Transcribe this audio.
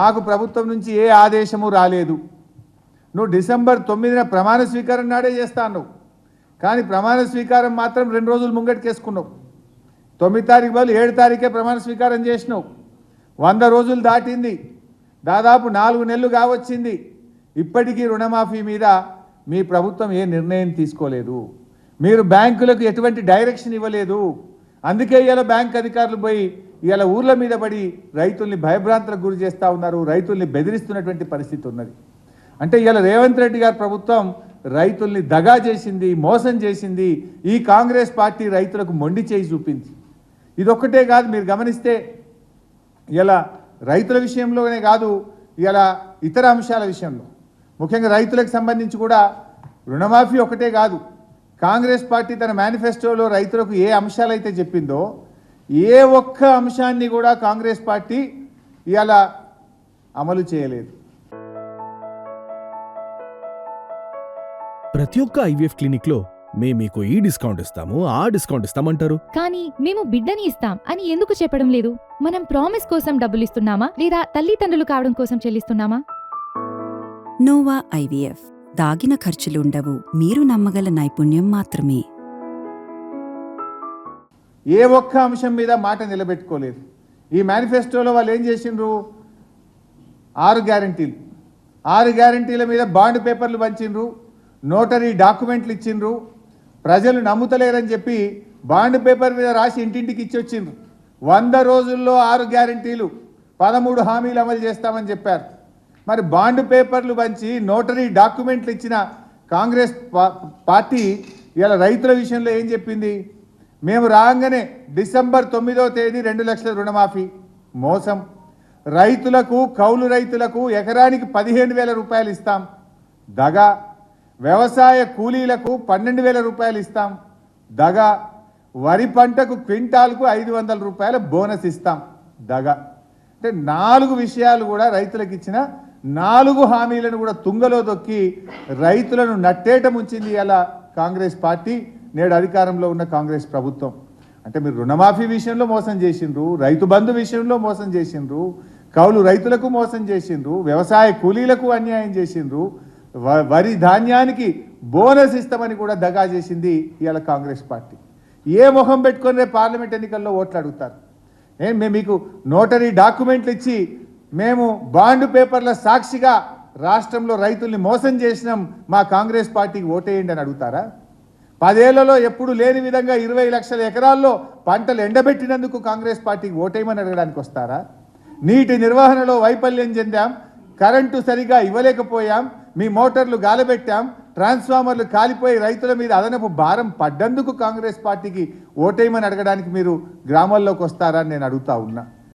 నాకు ప్రభుత్వం నుంచి ఏ ఆదేశము రాలేదు. నువ్వు డిసెంబర్ తొమ్మిదిన ప్రమాణ స్వీకారం నాడే చేస్తాను కానీ ప్రమాణ స్వీకారం మాత్రం రెండు రోజులు ముంగటికేసుకున్నావు. తొమ్మిది తారీఖు బదులు ఏడు తారీఖే ప్రమాణ స్వీకారం చేసినావు. వంద రోజులు దాటింది. దాదాపు నాలుగు నెలలు కావచ్చింది. ఇప్పటికీ రుణమాఫీ మీద మీ ప్రభుత్వం ఏ నిర్ణయం తీసుకోలేదు. మీరు బ్యాంకులకు ఎటువంటి డైరెక్షన్ ఇవ్వలేదు. అందుకే ఇవాళ బ్యాంక్ అధికారులు పోయి ఇవాళ ఊర్ల మీద పడి రైతుల్ని భయభ్రాంతులకు గురి చేస్తూ ఉన్నారు రైతుల్ని బెదిరిస్తున్నటువంటి పరిస్థితి ఉన్నది. అంటే ఇవాళ రేవంత్ రెడ్డి గారి ప్రభుత్వం రైతుల్ని దగా చేసింది మోసం చేసింది ఈ కాంగ్రెస్ పార్టీ రైతులకు మొండి చేయి చూపింది. ఇదొక్కటే కాదు మీరు గమనిస్తే ఇలా రైతుల విషయంలోనే కాదు ఇలా ఇతర అంశాల విషయంలో. ముఖ్యంగా రైతులకు సంబంధించి కూడా రుణమాఫీ ఒకటే కాదు. కాంగ్రెస్ పార్టీ తన మేనిఫెస్టోలో రైతులకు ఏ అంశాలైతే చెప్పిందో ఏ ఒక్క అంశాన్ని కూడా కాంగ్రెస్ పార్టీ ఇవాళ అమలు చేయలేదు. ప్రతి ఒక్క ఐవీఎఫ్ క్లినిక్లో మేము మీకు ఈ డిస్కౌంట్ ఇస్తాము ఆ డిస్కౌంట్ ఇస్తామంటారు. కానీ మేము బిడ్డని ఇస్తాం అని ఎందుకు చెప్పడం లేదు? మనం ప్రామిస్ కోసం డబ్బులు ఇస్తున్నామా? లేదా తల్లిదండ్రులు కావడం కోసం చెల్లిస్తున్నామా? Nova IVF. దాగిన ఖర్చులుండవు. మీరు నమ్మగల నైపుణ్యం మాత్రమే. ఏ ఒక్క అంశం మీద మాట నిలబెట్టుకోలేదు. ఈ మేనిఫెస్టోలో వాళ్ళు ఏం చేసిండ్రు? ఆరు గ్యారంటీలు ఆరు గ్యారంటీల మీద బాండ్ పేపర్లు పంచిండ్రు. నోటరీ డాక్యుమెంట్లు ఇచ్చిండ్రు. ప్రజలు నమ్ముతలేరని చెప్పి బాండ్ పేపర్ మీద రాసి ఇంటింటికి ఇచ్చి వచ్చిండ్రు వంద రోజుల్లో ఆరు గ్యారంటీలు పదమూడు హామీలు అమలు చేస్తామని చెప్పారు. మరి బాండ్ పేపర్లు పంచి నోటరీ డాక్యుమెంట్లు ఇచ్చిన కాంగ్రెస్ పార్టీ ఇలా రైతుల విషయంలో ఏం చెప్పింది? మేము రాగానే డిసెంబర్ తొమ్మిదో తేదీ రెండు లక్షల రుణమాఫీ. మోసం. రైతులకు కౌలు రైతులకు ఎకరానికి పదిహేను వేల రూపాయలు ఇస్తాం. దగ. వ్యవసాయ కూలీలకు పన్నెండు వేల రూపాయలు ఇస్తాం. దగ. వరి పంటకు క్వింటాల్కు ఐదు వందల రూపాయల బోనస్ ఇస్తాం. దగ. అంటే నాలుగు విషయాలు కూడా రైతులకు ఇచ్చిన నాలుగు హామీలను కూడా తుంగలో దొక్కి రైతులను నట్టేట ముంచింది అలా కాంగ్రెస్ పార్టీ? నేడు అధికారంలో ఉన్న కాంగ్రెస్ ప్రభుత్వం. అంటే మీరు రుణమాఫీ విషయంలో మోసం చేసిండ్రు రైతు బంధు విషయంలో మోసం చేసిండ్రు కౌలు రైతులకు మోసం చేసిండ్రు వ్యవసాయ కూలీలకు అన్యాయం చేసిండ్రు వ- వరి ధాన్యానికి బోనస్ ఇస్తామని కూడా దగా చేసింది ఇవాళ కాంగ్రెస్ పార్టీ. ఏ మొహం పెట్టుకొని రేపు పార్లమెంట్ ఎన్నికల్లో ఓట్లు అడుగుతారు? నేను మేము మీకు నోటరీ డాక్యుమెంట్లు ఇచ్చి మేము బాండ్ పేపర్ల సాక్షిగా రాష్ట్రంలో రైతుల్ని మోసం చేసినాం మా కాంగ్రెస్ పార్టీకి ఓటేయండి అని అడుగుతారా? పదేళ్ళలో ఎప్పుడు లేని విధంగా ఇరవై లక్షల ఎకరాల్లో పంటలు ఎండబెట్టినందుకు కాంగ్రెస్ పార్టీకి ఓటేయమని అడగడానికి వస్తారా? నీటి నిర్వహణలో వైఫల్యం చెందాం కరెంటు సరిగా ఇవ్వలేకపోయాం మీ మోటార్లు గాలబెట్టాం ట్రాన్స్ఫార్మర్లు కాలిపోయి రైతుల మీద అదనపు భారం పడ్డందుకు కాంగ్రెస్ పార్టీకి ఓటేయమని అడగడానికి మీరు గ్రామాల్లోకి వస్తారా నేను అడుగుతా ఉన్నా.